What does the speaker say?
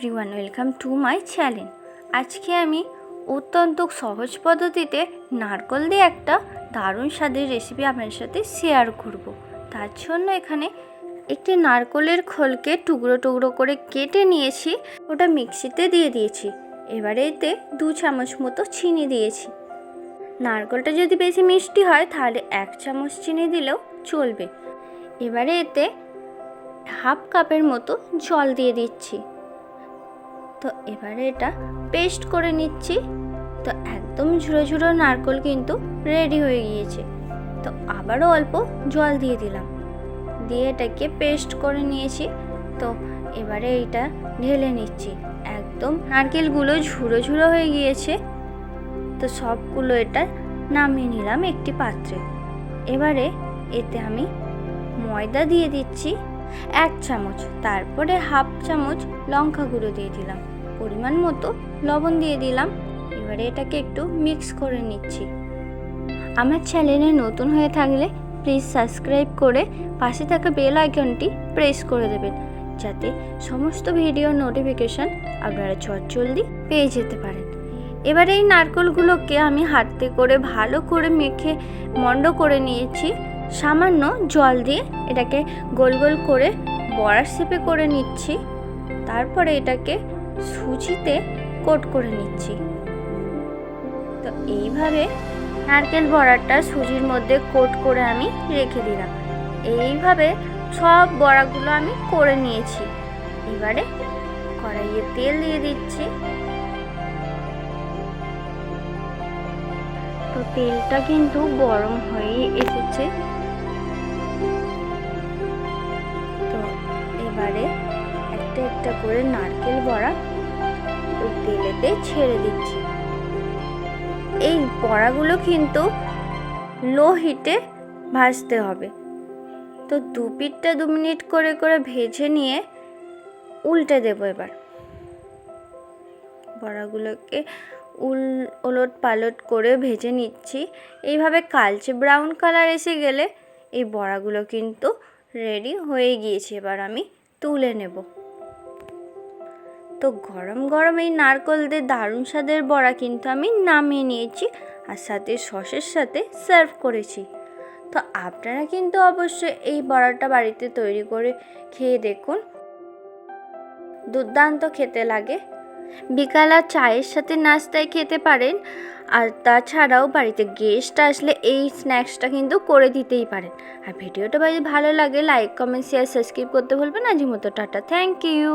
Everyone welcome to my channel আজকে আমি অত্যন্ত সহজ পদ্ধতিতে নারকল দিয়ে একটা দারুণ স্বাদের রেসিপি আপনার সাথে শেয়ার করব। তার জন্য এখানে একটি নারকলের খোলকে টুকরো টুকরো করে কেটে নিয়েছি, ওটা মিক্সিতে দিয়ে দিয়েছি। এবারে এতে দু চামচ মতো চিনি দিয়েছি। নারকলটা যদি বেশি মিষ্টি হয়, তাহলে এক চামচ চিনি দিলেও চলবে। এবারে এতে হাফ কাপের মতো জল দিয়ে দিচ্ছি। তো এবারে এটা পেস্ট করে নিচ্ছি। তো একদম ঝুড়ো ঝুড়ো নারকল কিন্তু রেডি হয়ে গিয়েছে। তো আবারও অল্প জল দিয়ে দিলাম। দিয়ে এটাকে পেস্ট করে নিয়েছি। তো এবারে এটা ঢেলে নিচ্ছি। একদম নারকেলগুলো ঝুড়ো ঝুড়ো হয়ে গিয়েছে। তো সবগুলো এটা নামিয়ে নিলাম একটি পাত্রে। এবারে এতে আমি ময়দা দিয়ে দিচ্ছি। এক চামচ, তারপরে হাফ চামচ লঙ্কা গুঁড়ো দিয়ে দিলাম। পরিমাণ মতো লবণ দিয়ে দিলাম। এবারে এটাকে একটু মিক্স করে নিচ্ছি। আমার চ্যানেলে নতুন হয়ে থাকলে প্লিজ সাবস্ক্রাইব করে পাশে থাকা বেল আইকনটি প্রেস করে দেবেন, যাতে সমস্ত ভিডিওর নোটিফিকেশান আপনারা চটজলদি পেয়ে যেতে পারেন। এবারে এই নারকলগুলোকে আমি হাতে করে ভালো করে মেখে মন্ড করে নিয়েছি। সামান্য জল দিয়ে এটাকে গোল গোল করে বড়ার শেপে করে নিচ্ছি। তারপরে এটাকে সুজিতে কোট করে নিচ্ছি। তো এইভাবে নারকেল বড়াটা সুজির মধ্যে কোট করে আমি রেখে দিলাম। এইভাবে সব বড়াগুলো আমি করে নিয়েছি। এবারে কড়াইয়ে তেল দিয়ে দিচ্ছি। তো তেলটা কিন্তু গরম হয়ে এসেছে। একটা একটা করে নারকেল বড়া তেলেতে ছেড়ে দিচ্ছি। এই বড়াগুলো কিন্তু লো হিটে ভাজতে হবে। তো দু পিঠটা দু মিনিট করে করে ভেজে নিয়ে উল্টে দেবো এবার। বড়াগুলোকে উল, ওলট পালট করে ভেজে নিচ্ছি। এইভাবে কালচে ব্রাউন কালার এসে গেলে এই বড়াগুলো কিন্তু রেডি হয়ে গিয়েছে। এবার আমি তুলে নেব। তো গরম গরম এই নারকল দিয়ে দারুণ স্বাদের বড়া কিন্তু আমি নামিয়ে নিয়েছি আর সাথে সসের সাথে সার্ভ করেছি। তো আপনারা কিন্তু অবশ্যই এই বড়াটা বাড়িতে তৈরি করে খেয়ে দেখুন। দুর্দান্ত খেতে লাগে। বিকাল আর চায়ের সাথে নাস্তায় খেতে পারেন আর তাছাড়াও বাড়িতে গেস্ট আসলে এই স্ন্যাক্সটা কিন্তু করে দিতেই পারেন। আর ভিডিওটা যদি ভালো লাগে লাইক কমেন্ট শেয়ার সাবস্ক্রাইব করতে ভুলবেন আজকের মতো টাটা। Thank you